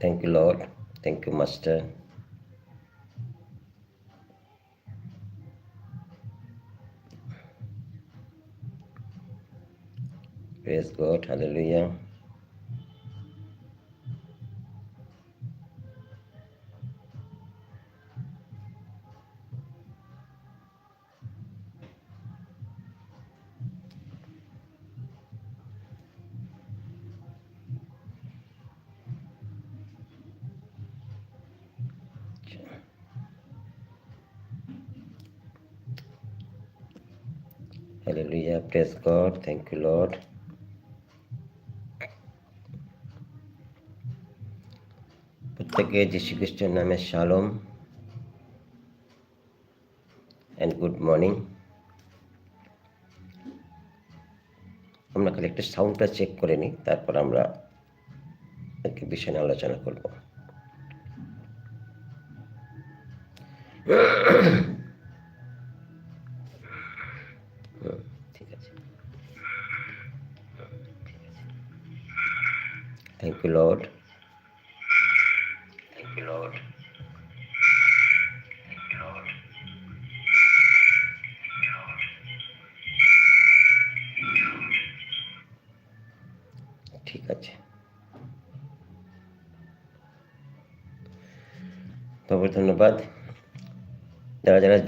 Thank you, Lord. Thank you, Master. Praise God. Hallelujah. Praise God. Thank you, Lord. প্রত্যেকে যীশু খ্রিস্টের নামে শালম and good morning আমরা খালি একটা সাউন্ডটা চেক করে নিই তারপর আমরা কি বিষয় আলোচনা করব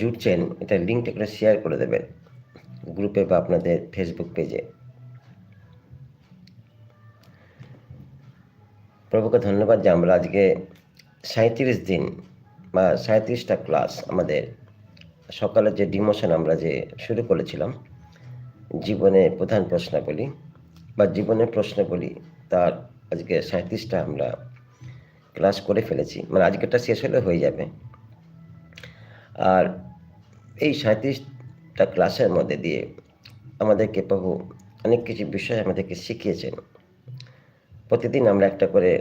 জুটছেন, এটা লিঙ্কটা করে শেয়ার করে দেবেন গ্রুপে বা আপনাদের ফেসবুক পেজে প্রভুকে ধন্যবাদ যে আমরা আজকে সাঁত্রিশ দিন বা সাঁত্রিশটা ক্লাস আমাদের সকালে যে ডিমোশন আমরা যে শুরু করেছিলাম, জীবনে প্রধান প্রশ্নাবলী বা জীবনের প্রশ্নাবলী, তার আজকে সাঁত্রিশটা আমরা ক্লাস করে ফেলেছি। মানে আজকেরটা শেষ হলে হয়ে যাবে। আর এই সাঁত্রিশটা ক্লাসের মধ্যে দিয়ে আমাদেরকে প্রভু অনেক কিছু বিষয় আমাদেরকে শিখিয়েছেন। প্রতিদিন আমরা একটা করে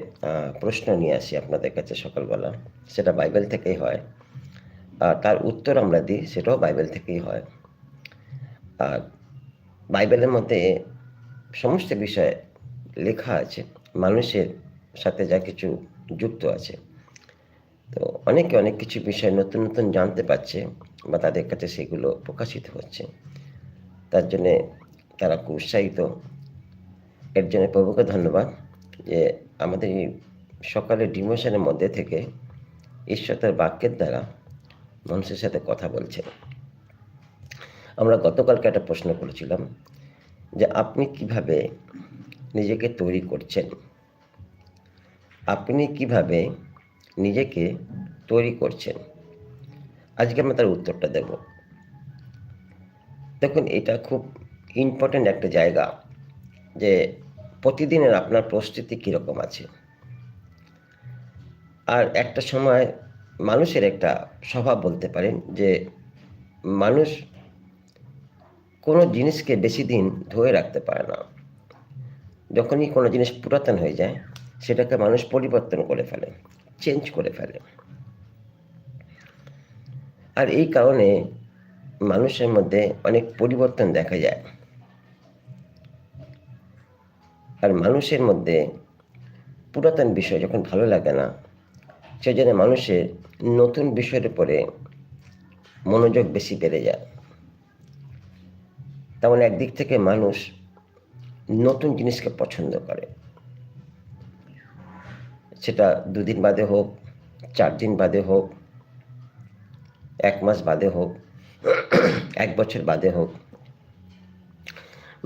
প্রশ্ন নিয়ে আসি আপনাদের কাছে সকালবেলা। সেটা বাইবেল থেকেই হয়। আর তার উত্তর আমরা দিই, সেটাও বাইবেল থেকেই হয়। আর বাইবেলের মধ্যে সমস্ত বিষয় লেখা আছে। মানুষের সাথে যা কিছু যুক্ত আছে। তো অনেকে অনেক কিছু বিষয় নতুন নতুন জানতে পারছে। বা তাদের কাছে সেগুলো প্রকাশিত হচ্ছে। তার জন্যে তারা খুব উৎসাহিত। এর জন্য প্রভুকে ধন্যবাদ যে আমাদের এই সকালের ডিমোশনের মধ্যে থেকে ঈশ্বর তার বাক্যের দ্বারা মানুষের সাথে কথা বলছেন। আমরা গতকালকে একটা প্রশ্ন করেছিলাম যে আপনি কীভাবে নিজেকে তৈরি করছেন? আপনি কীভাবে নিজেকে তৈরি করছেন? আজকে আমরা তার উত্তরটা দেব। দেখুন, এটা খুব ইম্পর্ট্যান্ট একটা জায়গা যে প্রতিদিনের আপনার প্রস্তুতি কীরকম আছে। আর একটা সময় মানুষের একটা স্বভাব বলতে পারেন যে মানুষ কোনো জিনিসকে বেশি দিন ধরে রাখতে পারে না। যখনই কোনো জিনিস পুরাতন হয়ে যায়, সেটাকে মানুষ পরিবর্তন করে ফেলে চেঞ্জ করে ফেলে। আর এই কারণে মানুষের মধ্যে অনেক পরিবর্তন দেখা যায়। আর মানুষের মধ্যে পুরাতন বিষয় যখন ভালো লাগে না, সেজন্য মানুষের নতুন বিষয়ের উপরে মনোযোগ বেশি বেড়ে যায়। তেমন একদিক থেকে মানুষ নতুন জিনিসকে পছন্দ করে। সেটা দুদিন বাদে হোক চার দিন বাদে হোক এক মাস বাদে হোক, এক বছর বাদে হোক,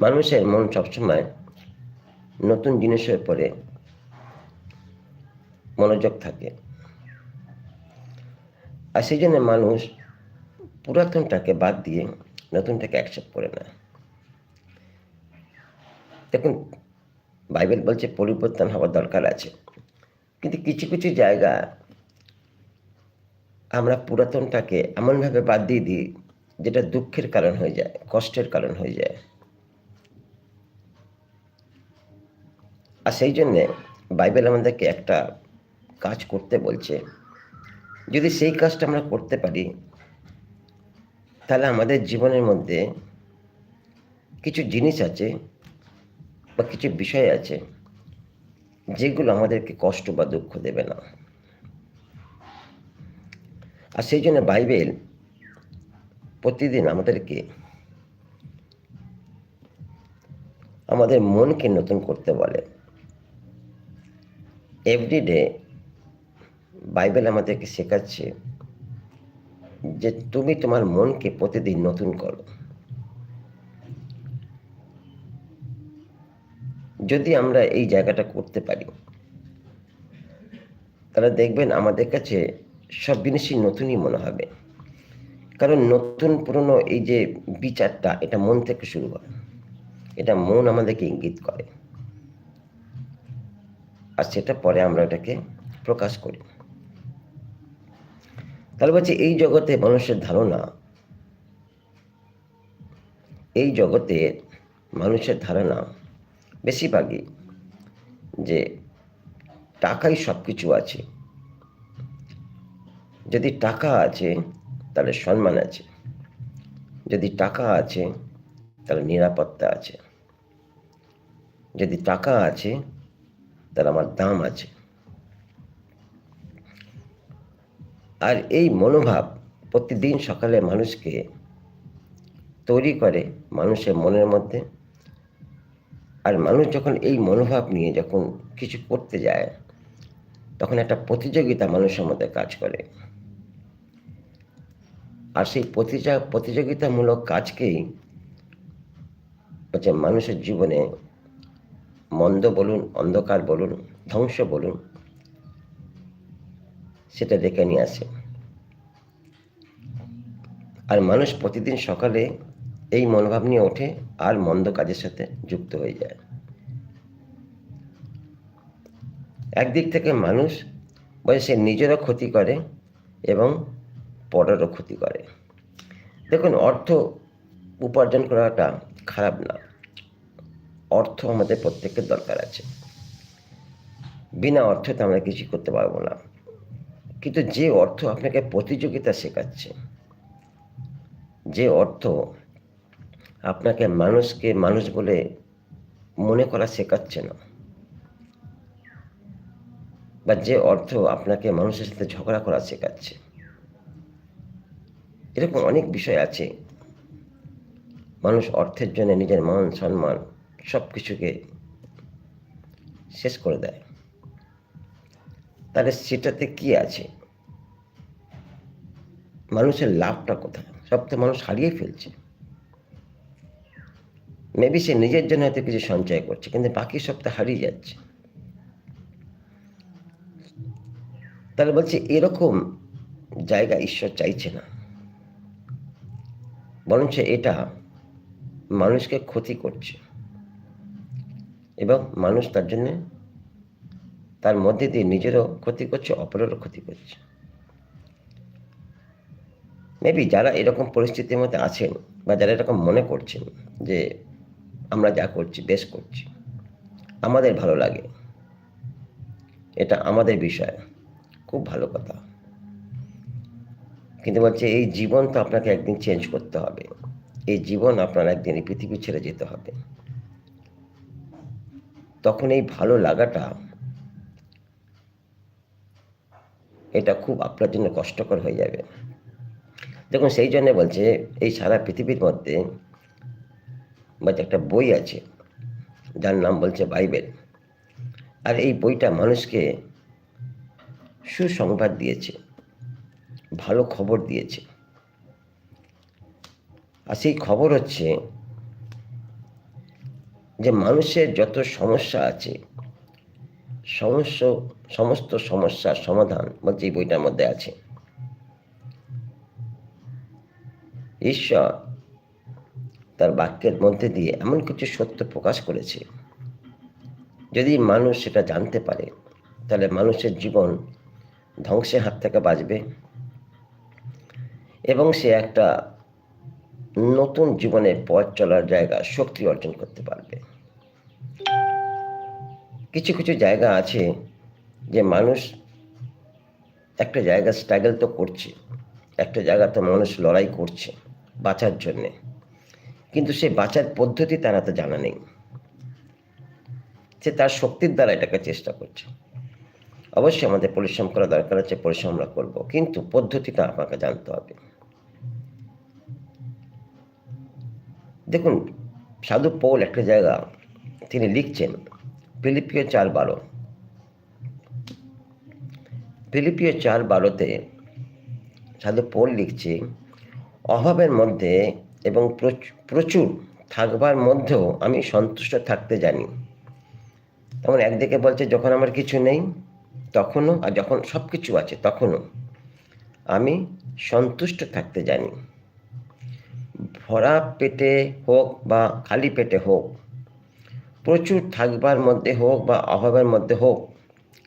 মানুষের মন সবসময় নতুন জিনিসের উপরে মনোযোগ থাকে। আর সেই জন্য মানুষ পুরাতনটাকে বাদ দিয়ে নতুনটাকে অ্যাকসেপ্ট করে নেয়। দেখুন, বাইবেল বলছে পরিবর্তন হওয়ার দরকার আছে। কিন্তু কিছু কিছু জায়গা আমরা পুরাতনটাকে এমনভাবে বাদ দিয়ে দিই, যেটা দুঃখের কারণ হয়ে যায়, কষ্টের কারণ হয়ে যায়। আর সেই জন্যে বাইবেল আমাদেরকে একটা কাজ করতে বলছে, যদি সেই কাজটা আমরা করতে পারি, তাহলে আমাদের জীবনের মধ্যে কিছু জিনিস আছে বা কিছু বিষয় আছে, যেগুলো আমাদেরকে কষ্ট বা দুঃখ দেবে না। আর সেই জন্য বাইবেল প্রতিদিন আমাদেরকে আমাদের মনকে নতুন করতে বলে। এভরিডে বাইবেল আমাদেরকে শেখাচ্ছে যে তুমি তোমার মনকে প্রতিদিন নতুন করো। যদি আমরা এই জায়গাটা করতে পারি, তাহলে দেখবেন আমাদের কাছে সব জিনিসই নতুনই মনে হবে। কারণ নতুন পুরনো এই যে বিচারটা, এটা মন থেকে শুরু হয়। এটা মন আমাদেরকে ইঙ্গিত করে। আর সেটা পরে আমরা এটাকে প্রকাশ করি। তাহলে বলছি, এই জগতে মানুষের ধারণা, এই জগতে মানুষের ধারণা বেশিরভাগই যে টাকাই সব কিছু আছে। যদি টাকা আছে, তাহলে সম্মান আছে। যদি টাকা আছে, তাহলে নিরাপত্তা আছে। যদি টাকা আছে, তাহলে আমার দাম আছে। আর এই মনোভাব প্রতিদিন সকালে মানুষকে তৈরি করে মানুষের মনের মধ্যে। আর মানুষ যখন এই মনোভাব নিয়ে যখন কিছু করতে যায়, তখন একটা প্রতিযোগিতা মানুষের মধ্যে কাজ করে। আর সেই প্রতিযা প্রতিযোগিতামূলক কাজকেই হচ্ছে মানুষের জীবনে মন্দ বলুন, অন্ধকার বলুন, ধ্বংস বলুন, সেটা ডেকে নিয়ে আসে। আর মানুষ প্রতিদিন সকালে এই মনোভাব নিয়ে ওঠে আর মন্দ কাজের সাথে যুক্ত হয়ে যায়। একদিক থেকে মানুষ বলে সে নিজেরও ক্ষতি করে এবং পরেরও ক্ষতি করে। দেখুন, অর্থ উপার্জন করাটা খারাপ না। অর্থ আমাদের প্রত্যেকের দরকার আছে। বিনা অর্থতে আমরা কিছু করতে পারব না। কিন্তু যে অর্থ আপনাকে প্রতিযোগিতা শেখাচ্ছে, যে অর্থ আপনাকে মানুষকে মানুষ বলে মনে করা শেখাচ্ছে না, বা যে অর্থ আপনাকে মানুষের সাথে ঝগড়া করা শেখাচ্ছে এরকম অনেক বিষয় আছে। মানুষ অর্থের জন্য নিজের মান, সম্মান সব কিছুকে শেষ করে দেয়। তাহলে সেটাতে কি আছে? মানুষের লাভটা কোথায়? সব তো মানুষ হারিয়ে ফেলছে। মেবি সে নিজের জন্য হয়তো কিছু সঞ্চয় করছে, কিন্তু বাকি সব তো হারিয়ে যাচ্ছে। তাহলে বলছে, এরকম জায়গা ঈশ্বর চাইছে না। বরঞ্চ এটা মানুষকে ক্ষতি করছে। এবং মানুষ তার জন্যে তার মধ্যে দিয়ে নিজেরও ক্ষতি করছে, অপরেরও ক্ষতি করছে। মেবি যারা এরকম পরিস্থিতির মধ্যে আছেন বা যারা এরকম মনে করছেন যে আমরা যা করছি, বেশ করছি, আমাদের ভালো লাগে। এটা আমাদের বিষয়। খুব ভালো কথা। কিন্তু বলছে, এই জীবন তো আপনাকে একদিন চেঞ্জ করতে হবে। এই জীবন আপনার একদিন এই পৃথিবী ছেড়ে যেতে হবে। তখন এই ভালো লাগাটা, এটা খুব আপনার জন্য কষ্টকর হয়ে যাবে। দেখুন, সেই জন্য বলছে, এই সারা পৃথিবীর মধ্যে বলছে একটা বই আছে, যার নাম বলছে বাইবেল। আর এই বইটা মানুষকে সুসংবাদ দিয়েছে। ভালো খবর দিয়েছে। আর সেই খবর হচ্ছে যে মানুষের যত সমস্যা আছে, সমস্ত সমস্ত সমস্যার সমাধান বলছে এই বইটার মধ্যে আছে। ঈশ্বর তার বাক্যের মধ্যে দিয়ে এমন কিছু সত্য প্রকাশ করেছে। যদি মানুষ সেটা জানতে পারে, তাহলে মানুষের জীবন ধ্বংসের হাত থেকে বাঁচবে। এবং সে একটা নতুন জীবনের পথ চলার জায়গা শক্তি অর্জন করতে পারবে। কিছু কিছু জায়গা আছে যে মানুষ একটা জায়গা স্ট্রাগল তো করছে, একটা জায়গাতে মানুষ লড়াই করছে বাঁচার জন্যে। কিন্তু সে বাঁচার পদ্ধতি তারা তো জানা নেই। সে তার শক্তির দ্বারা এটাকে চেষ্টা করছে। অবশ্যই আমাদের পরিশ্রম করা দরকার আছে, পরিশ্রম আমরা করব, কিন্তু পদ্ধতিটা আমাকে জানতে হবে। দেখুন, সাধু পৌল একটা জায়গা, তিনি লিখছেন, ফিলিপিও চার বারো। ফিলিপিও চার বারোতে সাধু পৌল লিখছে, অভাবের মধ্যে এবং প্রচ- প্রচুর থাকবার মধ্যেও আমি সন্তুষ্ট থাকতে জানি। তেমন একদিকে বলছে, যখন আমার কিছু নেই, তখনও, আর যখন সব কিছু আছে, তখনও আমি সন্তুষ্ট থাকতে জানি। ভরা পেটে হোক বা খালি পেটে হোক, প্রচুর থাকবার মধ্যে হোক বা অভাবের মধ্যে হোক,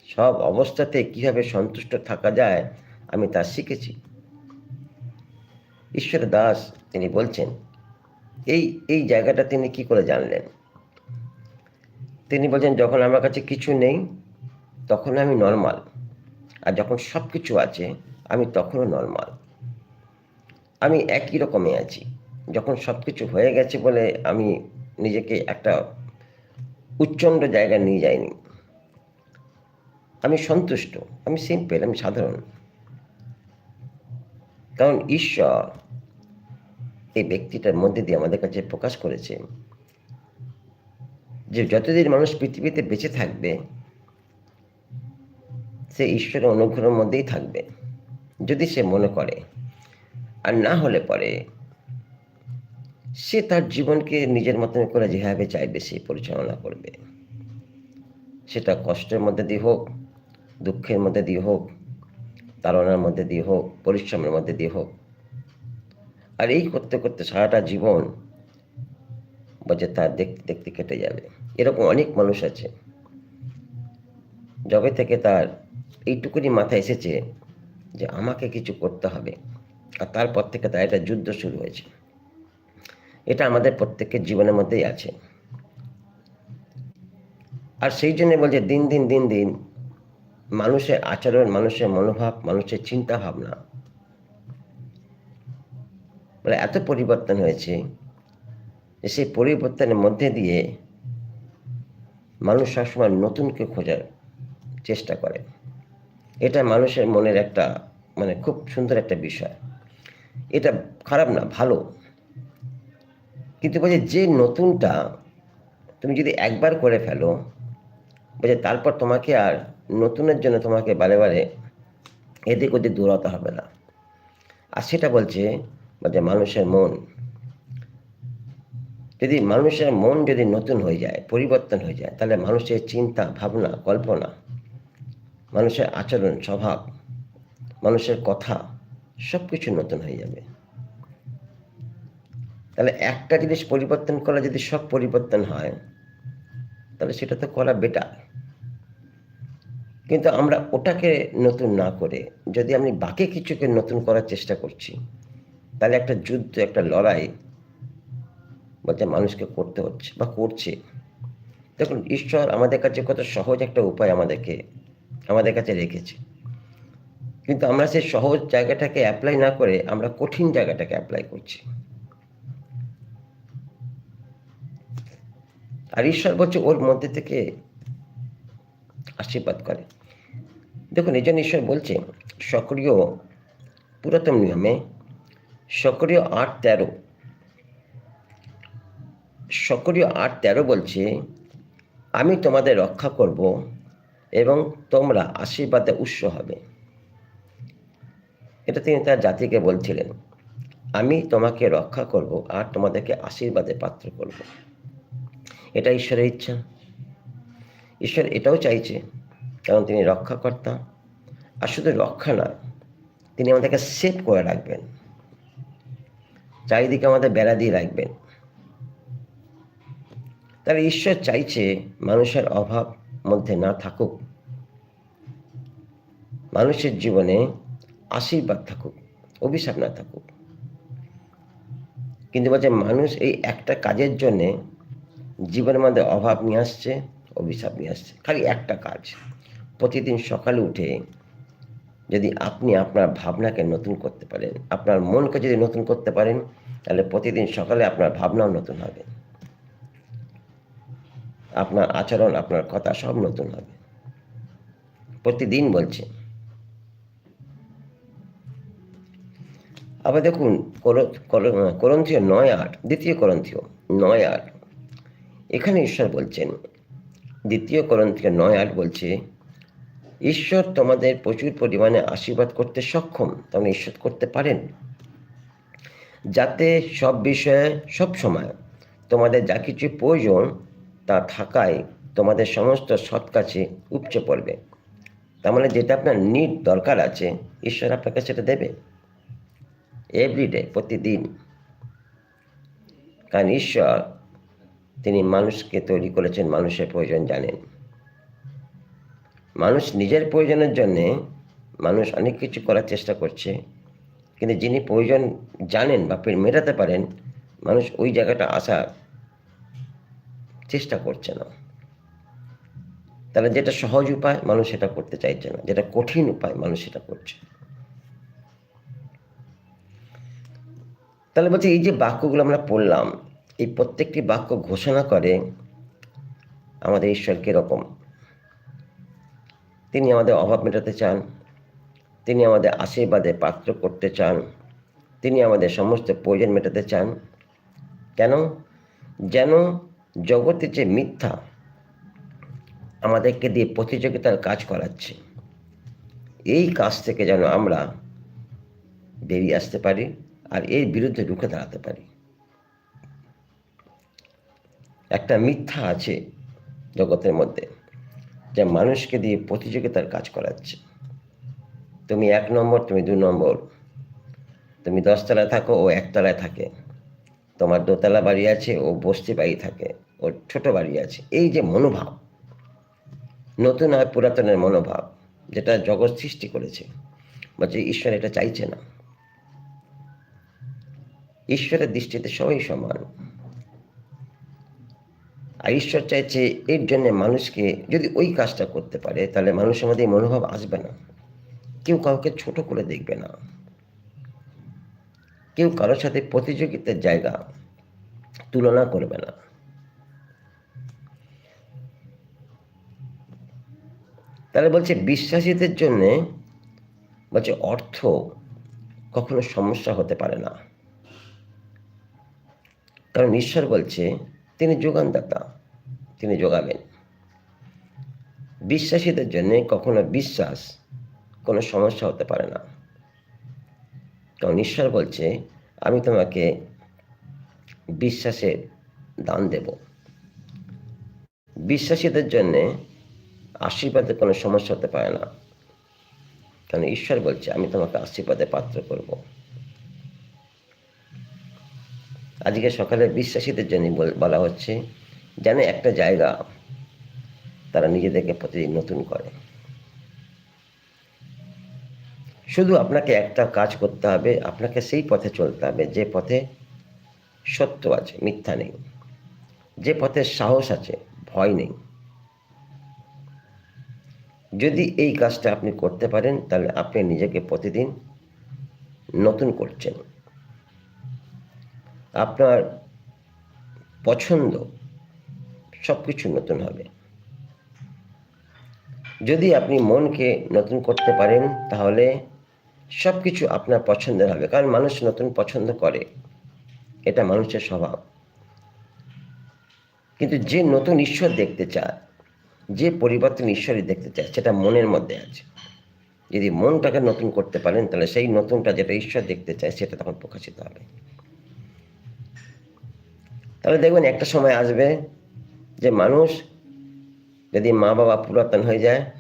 সব অবস্থাতে কীভাবে সন্তুষ্ট থাকা যায় আমি তা শিখেছি। ঈশ্বর দাস তিনি বলছেন, এই এই জায়গাটা তিনি কি করে জানলেন? তিনি বলছেন, যখন আমার কাছে কিছু নেই, তখন আমি নর্মাল আর যখন সব কিছু আছে, আমি তখনও নর্মাল আমি একই রকমই আছি। যখন সব কিছু হয়ে গেছে বলে আমি নিজেকে একটা উচ্চণ্ড জায়গায় নিয়ে যাইনি। আমি সন্তুষ্ট, আমি সিম্পল আমি সাধারণ। কারণ ঈশ্বর এই ব্যক্তিটার মধ্যে দিয়ে আমাদের কাছে প্রকাশ করেছে যে যতদিন মানুষ পৃথিবীতে বেঁচে থাকবে, সে ঈশ্বরের অনুগ্রহের মধ্যেই থাকবে, যদি সে মনে করে। আর না হলে পরে সে তার জীবনকে নিজের মতন করে যেভাবে চাইবে সে পরিচালনা করবে। সেটা কষ্টের মধ্যে দিয়ে হোক, দুঃখের মধ্যে দিয়ে হোক, তাড়নার মধ্যে দিয়ে হোক, পরিশ্রমের মধ্যে দিয়ে হোক। আর এই করতে করতে সারাটা জীবন বলছে তার দেখতে দেখতে কেটে যাবে। এরকম অনেক মানুষ আছে। যবে থেকে তার এইটুকুনি মাথায় এসেছে যে আমাকে কিছু করতে হবে। আর তারপর থেকে তার একটা যুদ্ধ শুরু হয়েছে। আমাদের প্রত্যেকের জীবনের মধ্যেই আছে। আর সেই জন্য বলছে, দিন দিন দিন দিন মানুষের আচরণ, মানুষের মনোভাব, মানুষের চিন্তা ভাবনা মানে এত পরিবর্তন হয়েছে যে সেই পরিবর্তনের মধ্যে দিয়ে মানুষ সবসময় নতুনকে খোঁজার চেষ্টা করে। এটা মানুষের মনের একটা মানে খুব সুন্দর একটা বিষয়। এটা খারাপ না, ভালো। কিন্তু বলছে যে নতুনটা তুমি যদি একবার করে ফেলো, বলছে তারপর তোমাকে আর নতুনের জন্য তোমাকে বারে বারে এদিক ওদিক দৌড়াতে হবে না। আর সেটা বলছে বলছে মানুষের মন, যদি মানুষের মন যদি নতুন হয়ে যায়, পরিবর্তন হয়ে যায়, তাহলে মানুষের চিন্তা, ভাবনা, কল্পনা, মানুষের আচরণ, স্বভাব, মানুষের কথা সব কিছু নতুন হয়ে যাবে। তাহলে একটা জিনিস পরিবর্তন করা যদি সব পরিবর্তন হয়, তাহলে সেটা তো করা বেটার কিন্তু আমরা ওটাকে নতুন না করে, যদি আমি বাকি কিছুকে নতুন করার চেষ্টা করছি, তাহলে একটা যুদ্ধ, একটা লড়াই বলতে মানুষকে করতে হচ্ছে বা করছে। দেখুন, ঈশ্বর আমাদের কাছে কত সহজ একটা উপায় আমাদেরকে, আমাদের কাছে রেখেছে। কিন্তু আমরা সেই সহজ জায়গাটাকে অ্যাপ্লাই না করে আমরা কঠিন জায়গাটাকে অ্যাপ্লাই করছি। আর ঈশ্বর বলছে, ওর মধ্যে থেকে আশীর্বাদ করে। দেখুন, এই জন্য ঈশ্বর বলছে, সক্রিয় পুরাতন নিয়মে সক্রিয় আট তেরো। সক্রিয় আট তেরো বলছে, আমি তোমাদের রক্ষা করব এবং তোমরা আশীর্বাদে উৎস হবে। এটা তিনি তার জাতিকে বলছিলেন, আমি তোমাকে রক্ষা করব আর তোমাদেরকে আশীর্বাদে পাত্র করব। এটা ঈশ্বরের ইচ্ছা। ঈশ্বর এটাও চাইছে, কারণ তিনি রক্ষাকর্তা। আর শুধু রক্ষা না তিনি আমাদেরকে সেভ করে রাখবেন। চারিদিকে আমাদের বেড়া দিয়ে রাখবেন। তাহলে ঈশ্বর চাইছে মানুষের অভাব মধ্যে না থাকুক। মানুষের জীবনে আশীর্বাদ থাকুক, অভিশাপ না থাকুক। কিন্তু বলছে মানুষ এই একটা কাজের জন্যে জীবনের মধ্যে অভাব নিয়ে আসছে, অভিশাপ নিয়ে আসছে, খালি একটা কাজ। প্রতিদিন সকালে উঠে যদি আপনি আপনার ভাবনাকে নতুন করতে পারেন, আপনার মনকে যদি নতুন করতে পারেন, তাহলে প্রতিদিন সকালে আপনার ভাবনাও নতুন হবে। আপনার আচরণ, আপনার কথা সব নতুন হবে। প্রতিদিন বলছে। আবার দেখুন, কর- কর- করন্থীয় নয় আট, দ্বিতীয় করন্থীয় নয় আট। এখানে ঈশ্বর বলছেন, দ্বিতীয় করণ থেকে নয় আট বলছে, ঈশ্বর তোমাদের প্রচুর পরিমাণে আশীর্বাদ করতে সক্ষম তেমন ঈশ্বর করতে পারেন। যাতে সব বিষয়ে, সব সময় তোমাদের যা কিছু প্রয়োজন তা থাকায় তোমাদের সমস্ত সৎ কাছে উপচে পড়বে। তার মানে যেটা আপনার নিট দরকার আছে, ঈশ্বর আপনাকে সেটা দেবে। এভরিডে প্রতিদিন। কারণ ঈশ্বর তিনি মানুষকে তৈরি করেছেন, মানুষের প্রয়োজন জানেন। মানুষ নিজের প্রয়োজনের জন্যে মানুষ অনেক কিছু করার চেষ্টা করছে, কিন্তু যিনি প্রয়োজন জানেন বা মেটাতে পারেন, মানুষ ওই জায়গাটা আসার চেষ্টা করছে না। তাহলে যেটা সহজ উপায়, মানুষ সেটা করতে চাইছে না। যেটা কঠিন উপায়, মানুষ সেটা করছে তাহলে বলছি, এই যে বাক্যগুলো আমরা পড়লাম এই প্রত্যেকটি বাক্য ঘোষণা করে আমাদের ঈশ্বর কীরকম তিনি আমাদের অভাব মেটাতে চান, তিনি আমাদের আশীর্বাদে পাত্র করতে চান, তিনি আমাদের সমস্ত প্রয়োজন মেটাতে চান। কেন? যেন জগতে যে মিথ্যা আমাদেরকে দিয়ে প্রতিযোগিতার কাজ করাচ্ছে, এই কাজ থেকে যেন আমরা বেরিয়ে আসতে পারি আর এর বিরুদ্ধে রুখে দাঁড়াতে পারি। একটা মিথ্যা আছে জগতের মধ্যে যা মানুষকে দিয়ে প্রতিযোগিতার কাজ করাচ্ছে। তুমি এক নম্বর, তুমি দু নম্বর। তুমি দশতলায় থাকো, ও একতলায় থাকে। তোমার দোতলা বাড়ি আছে, ও বস্তি বাড়ি থাকে, ওর ছোট বাড়ি আছে। এই যে মনোভাব, নতুন আর পুরাতনের মনোভাব, যেটা জগৎ সৃষ্টি করেছে বলছে ঈশ্বর এটা চাইছে না। ঈশ্বরের দৃষ্টিতে সবাই সমান। আর ঈশ্বর চাইছে এর জন্য মানুষকে যদি ওই কাজটা করতে পারে, তাহলে মানুষের মধ্যে মনোভাব আসবে না। কেউ কাউকে ছোট করে দেখবে না। কেউ কারোর সাথে প্রতিযোগিতার জায়গা তুলনা করবে না। তাহলে বলছে বিশ্বাসীদের জন্য বলছে অর্থ কখনো সমস্যা হতে পারে না। কারণ ঈশ্বর বলছে তিনি যোগানদাতা, তিনি যোগাবেন। বিশ্বাসীদের জন্য কখনো বিশ্বাস কোনো সমস্যা হতে পারে না। কারণ ঈশ্বর বলছে, আমি তোমাকে বিশ্বাসের দান দেব। বিশ্বাসীদের জন্যে আশীর্বাদের কোনো সমস্যা হতে পারে না। কারণ ঈশ্বর বলছে, আমি তোমাকে আশীর্বাদের পাত্র করব। আজকে সকালে বিশ্বাসীদের জন্য বল- হচ্ছে যেন একটা জায়গা তারা নিজেদেরকে প্রতিদিন নতুন করে। শুধু আপনাকে একটা কাজ করতে হবে, আপনাকে সেই পথে চলতে হবে, যে পথে সত্য আছে, মিথ্যা নেই। যে পথে সাহস আছে, ভয় নেই। যদি এই কাজটা আপনি করতে পারেন, তাহলে আপনি নিজেকে প্রতিদিন নতুন করছেন। আপনার পছন্দ সব কিছু নতুন হবে। যদি আপনি মনকে নতুন করতে পারেন, তাহলে সব কিছু আপনার পছন্দের হবে, কারণ মানুষ নতুন পছন্দ করে। এটা মানুষের স্বভাব। কিন্তু যে নতুন ঈশ্বর দেখতে চায়, যে পরিবর্তন ঈশ্বরই দেখতে চায়, সেটা মনের মধ্যে আছে। যদি মনটাকে নতুন করতে পারেন, তাহলে সেই নতুনটা যেটা ঈশ্বর দেখতে চায়, সেটা তখন প্রকাশিত হবে। তাহলে দেখবেন একটা সময় আসবে যে মানুষ যদি মা বাবা পুরাতন হয়ে যায়,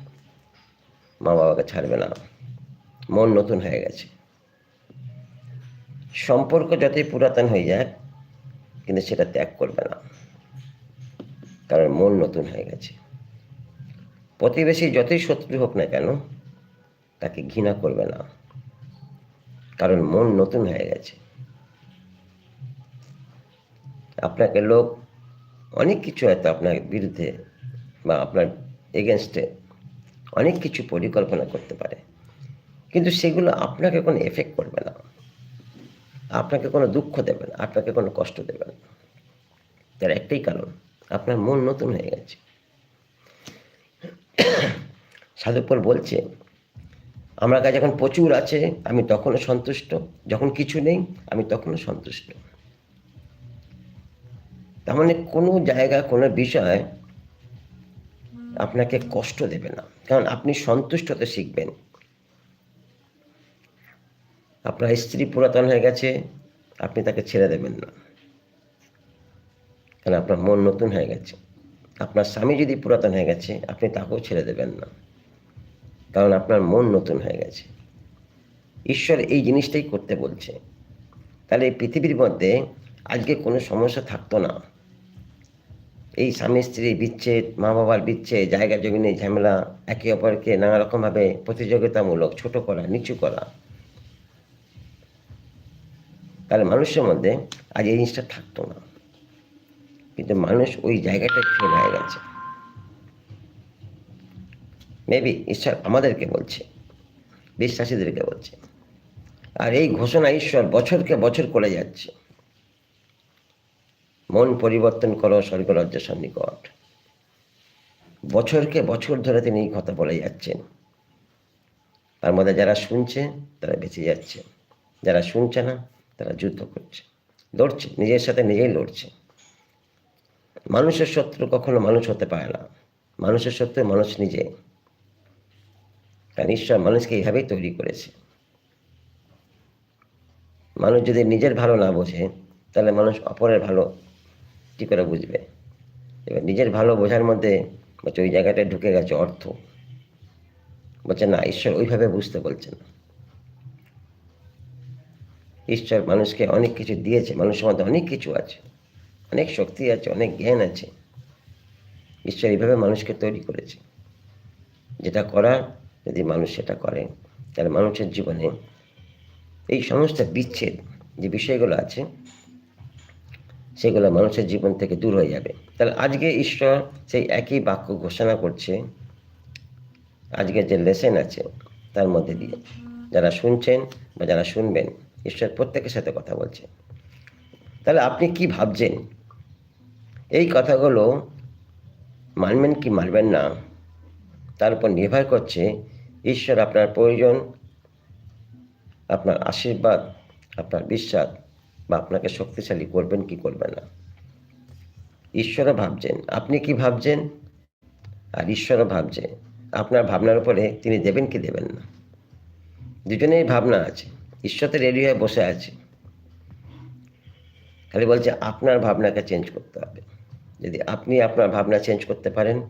মা বাবাকে ছাড়বে না। মন নতুন হয়ে গেছে। সম্পর্ক যতই পুরাতন হয়ে যায় কিন্তু সেটা ত্যাগ করবে না। কারণ মন নতুন হয়ে গেছে। প্রতিবেশী যতই শত্রু হোক না কেন, তাকে ঘৃণা করবে না। কারণ মন নতুন হয়ে গেছে। আপনাকে লোক অনেক কিছু হয়তো আপনার বিরুদ্ধে বা আপনার এগেনস্টে অনেক কিছু পরিকল্পনা করতে পারে। কিন্তু সেগুলো আপনাকে কোনো এফেক্ট করবে না। আপনাকে কোনো দুঃখ দেবে না, আপনাকে কোনো কষ্ট দেবে না। তার একটাই কারণ, আপনার মন নতুন হয়ে গেছে। সাধুপর বলছে, আমার কাছে যখন প্রচুর আছে, আমি তখনও সন্তুষ্ট। যখন কিছু নেই, আমি তখনও সন্তুষ্ট। তার মানে কোনো জায়গা, কোনো বিষয় আপনাকে কষ্ট দেবে না। কারণ আপনি সন্তুষ্ট হতে শিখবেন। আপনার স্ত্রী পুরাতন হয়ে গেছে, আপনি তাকে ছেড়ে দেবেন না। কারণ আপনার মন নতুন হয়ে গেছে। আপনার স্বামী যদি পুরাতন হয়ে গেছে, আপনি তাকেও ছেড়ে দেবেন না। কারণ আপনার মন নতুন হয়ে গেছে। ঈশ্বর এই জিনিসটাই করতে বলছে। তাহলে এই পৃথিবীর মধ্যে আজকে কোনো সমস্যা থাকতো না। এই স্বামী স্ত্রী বিচ্ছেদ মা বাবার বিচ্ছেদ, জায়গা জমি নিয়ে ঝামেলা, একে অপরকে নানা রকমভাবে প্রতিযোগিতামূলক, ছোট করা, নিচু করা। তাহলে মানুষের মধ্যে আজ এই জিনিসটা থাকতো না। কিন্তু মানুষ ওই জায়গাটা ফেল হয়ে গেছে। মেবি ঈশ্বর আমাদেরকে বলছে, বিশ্বাসীদেরকে বলছে। আর এই ঘোষণা ঈশ্বর বছরকে বছর করে যাচ্ছে। মন পরিবর্তন করো স্বর্গরাজ্য সন্নিকট। বছরকে বছর ধরে তিনি এই কথা বলে যাচ্ছেন। তার মধ্যে যারা শুনছে, তারা বেঁচে যাচ্ছে। যারা শুনছে না, তারা যুদ্ধ করছে। লড়ছে, নিজের সাথে নিজেই লড়ছে। মানুষের শত্রু কখনো মানুষ হতে পারে না। মানুষের শত্রু মানুষ নিজে। কারণ ঈশ্বর মানুষকে এইভাবেই তৈরি করেছে। মানুষ যদি নিজের ভালো না বোঝে, তাহলে মানুষ অপরের ভালো কী করে বুঝবে। এবার নিজের ভালো বোঝার মধ্যে বলছে, ওই জায়গাটায় ঢুকে গেছে অর্থ। বলছে, না, ঈশ্বর ওইভাবে বুঝতে বলছে না। ঈশ্বর মানুষকে অনেক কিছু দিয়েছে, মানুষের মধ্যে অনেক কিছু আছে, অনেক শক্তি আছে, অনেক জ্ঞান আছে। ঈশ্বর এইভাবে মানুষকে তৈরি করেছে। যেটা করার, যদি মানুষ সেটা করে, তাহলে মানুষের জীবনে এই সমস্ত বিচ্ছেদ যে বিষয়গুলো আছে সেগুলো মানুষের জীবন থেকে দূর হয়ে যাবে। তাহলে আজকে ঈশ্বর সেই একই বাক্য ঘোষণা করছে। আজকে যে লেসেন আছে, তার মধ্যে দিয়ে যারা শুনছেন বা যারা শুনবেন, ঈশ্বর প্রত্যেকের সাথে কথা বলছে। তাহলে আপনি কি ভাবছেন? এই কথাগুলো মানবেন কি মানবেন না? তার উপর নির্ভর করছে ঈশ্বর আপনার প্রয়োজন, আপনার আশীর্বাদ, আপনার বিশ্বাস বা আপনাকে শক্তিশালী করবেন, কি করবেন না? ঈশ্বরও ভাবছেন, আপনি কি ভাবছেন? আর ঈশ্বরও ভাবছে আপনার ভাবনার উপরে তিনি দেবেন কি দেবেন না? দুজনেই ভাবনা আছে, ঈশ্বর তো রেডি হয়ে বসে আছে। খালি বলছে, আপনার ভাবনাকে চেঞ্জ করতে হবে। যদি আপনি আপনার ভাবনা চেঞ্জ করতে পারেন,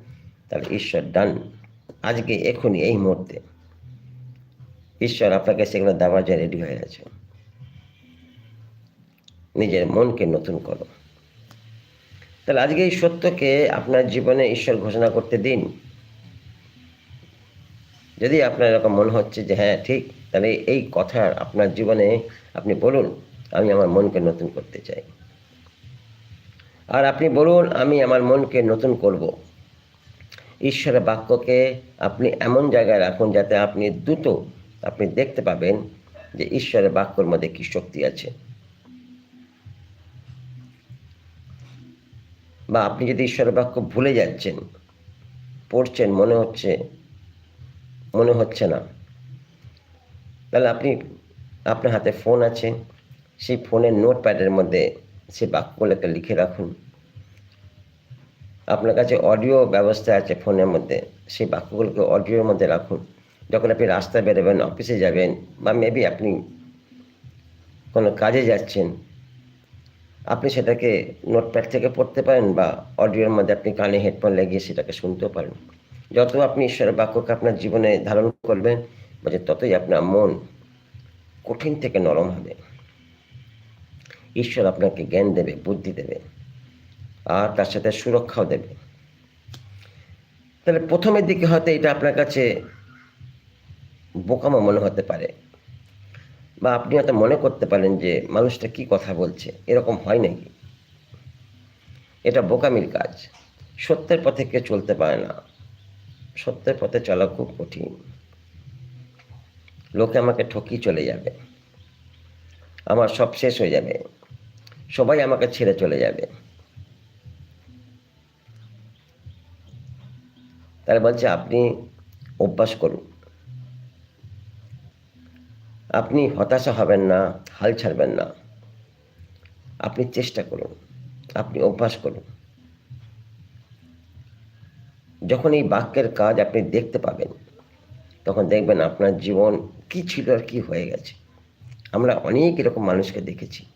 তাহলে ঈশ্বর ডান আজকে, এখনই, এই মুহূর্তে। ঈশ্বর আপনাকে সেগুলো দেওয়ার জন্য রেডি হয়ে আছে। নিজের মনকে নতুন করো। তাহলে আজকে এই সত্যকে আপনার জীবনে ঈশ্বর ঘোষণা করতে দিন। যদি আপনার এরকম মনে হচ্ছে যে হ্যাঁ ঠিক, তাহলে এই কথা আপনার জীবনে আপনি বলুন, আমি আমার মনকে নতুন করতে চাই। আর আপনি বলুন, আমি আমার মনকে নতুন করব। ঈশ্বরের বাক্যকে আপনি এমন জায়গায় রাখুন যাতে আপনি দ্রুত আপনি দেখতে পাবেন যে ঈশ্বরের বাক্যর মধ্যে কি শক্তি আছে। বা আপনি যদি ঈশ্বরের বাক্য ভুলে যাচ্ছেন, পড়ছেন, মনে হচ্ছে মনে হচ্ছে না, তাহলে আপনি, আপনার হাতে ফোন আছে, সেই ফোনের নোটপ্যাডের মধ্যে সেই বাক্যগুলোকে লিখে রাখুন। আপনার কাছে অডিও ব্যবস্থা আছে ফোনের মধ্যে, সেই বাক্যগুলোকে অডিওর মধ্যে রাখুন। যখন আপনি রাস্তায় বেরোবেন অফিসে যাবেন, বা মেবি আপনি কোনো কাজে যাচ্ছেন আপনি সেটাকে নোটপ্যাড থেকে পড়তে পারেন বা অডিওর মধ্যে আপনি কানে হেডফোন লাগিয়ে সেটাকে শুনতেও পারেন। যত আপনি ঈশ্বরের বাক্যকে আপনার জীবনে ধারণ করবেন বলছে ততই আপনার মন কঠিন থেকে নরম হবে। ঈশ্বর আপনাকে জ্ঞান দেবে, বুদ্ধি দেবে, আর তার সাথে সুরক্ষাও দেবে। তাহলে প্রথমের দিকে হয়তো এটা আপনার কাছে বোকামো মনে হতে পারে। বা আপনি হয়তো মনে করতে পারেন যে, মানুষটা কি কথা বলছে? এরকম হয় নাকি? এটা বোকামির কাজ। সত্যের পথে কেউ চলতে পারে না। সত্যের পথে চলা খুব কঠিন। লোকে আমাকে ঠকিয়ে চলে যাবে। আমার সব শেষ হয়ে যাবে। সবাই আমাকে ছেড়ে চলে যাবে। তাহলে বলছে, আপনি অভ্যাস করুন। আপনি হতাশা হবেন না, হাল ছাড়বেন না। আপনি চেষ্টা করুন, আপনি অভ্যাস করুন। যখন এই বাক্যের কাজ আপনি দেখতে পাবেন, তখন দেখবেন আপনার জীবন কি ছিল আর কি হয়ে গেছে। আমরা অনেক এরকম মানুষকে দেখেছি।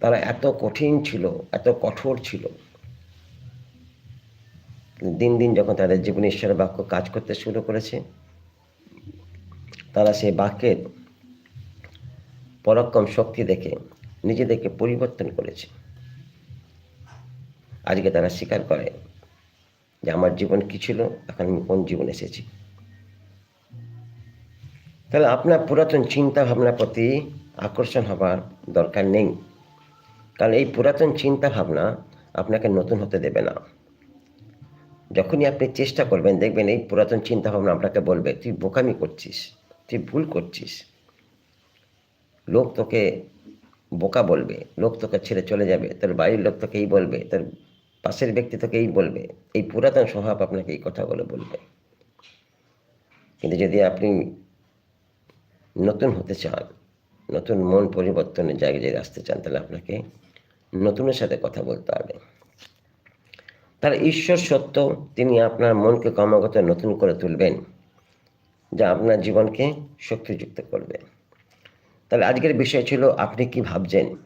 তারা এত কঠিন ছিল, এত কঠোর ছিল। দিন দিন যখন তাদের জীবনে ঈশ্বরের বাক্য কাজ করতে শুরু করেছে তারা সেই বাক্যের পরাক্রম শক্তি দেখে, নিজেদেরকে পরিবর্তন করেছে। আজকে তারা স্বীকার করে যে আমার জীবন কি ছিল, এখন আমি কোন জীবন এসেছি। তাহলে আপনার পুরাতন চিন্তা ভাবনার প্রতি আকর্ষণ হবার দরকার নেই। কারণ এই পুরাতন চিন্তা ভাবনা আপনাকে নতুন হতে দেবে না। যখনই আপনি চেষ্টা করবেন, দেখবেন এই পুরাতন চিন্তা ভাবনা আপনাকে বলবে, তুই বোকামি করছিস। তুই ভুল করছিস। লোক তোকে বোকা বলবে, লোক তোকে ছেড়ে চলে যাবে, তোর বাড়ির লোক তোকে এই বলবে, তোর পাশের ব্যক্তি তোকে এই বলবে। এই পুরাতন স্বভাব আপনাকে এই কথাগুলো বলবে। কিন্তু যদি আপনি নতুন হতে চান, নতুন মন পরিবর্তনের জায়গায় আসতে চান, তাহলে আপনাকে নতুনের সাথে কথা বলতে হবে। তার ঈশ্বর সত্য, তিনি আপনার মনকে ক্রমাগত নতুন করে তুলবেন। যা আপনার জীবনকে শক্তিযুক্ত করবে। তাহলে আজকের বিষয় ছিল, আপনি কি ভাবছেন?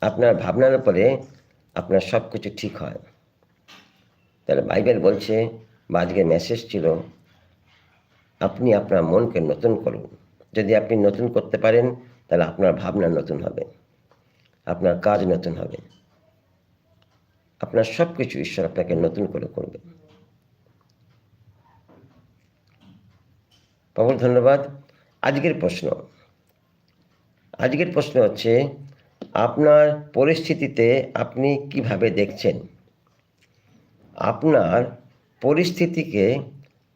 আপনার ভাবনার উপরে আপনার সব কিছু ঠিক হয়। তাহলে বাইবেল বলছে, বা আজকের মেসেজ ছিল, আপনি আপনার মনকে নতুন করুন। যদি আপনি নতুন করতে পারেন, তাহলে আপনার ভাবনা নতুন হবে। আপনার কাজ নতুন হবে। আপনার সব কিছু ঈশ্বর আপনাকে নতুন করে করবে। প্রবল ধন্যবাদ। আজকের প্রশ্ন। আজকের প্রশ্ন হচ্ছে, আপনার পরিস্থিতিতে আপনি কীভাবে দেখছেন? আপনার পরিস্থিতিকে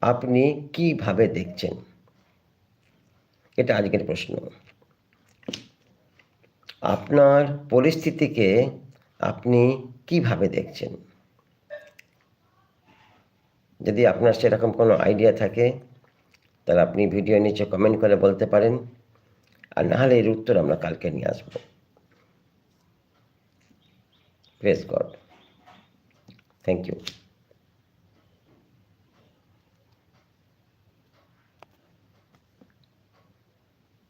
আপনি কীভাবে দেখছেন? এটা আজকের প্রশ্ন। আপনার পরিস্থিতিকে আপনি কীভাবে দেখছেন? যদি আপনার সেরকম কোনো আইডিয়া থাকে তাহলে আপনি ভিডিও নিচে কমেন্ট করে বলতে পারেন। আর না হলে এর উত্তর আমরা কালকে নিয়ে আসব। Press god thank you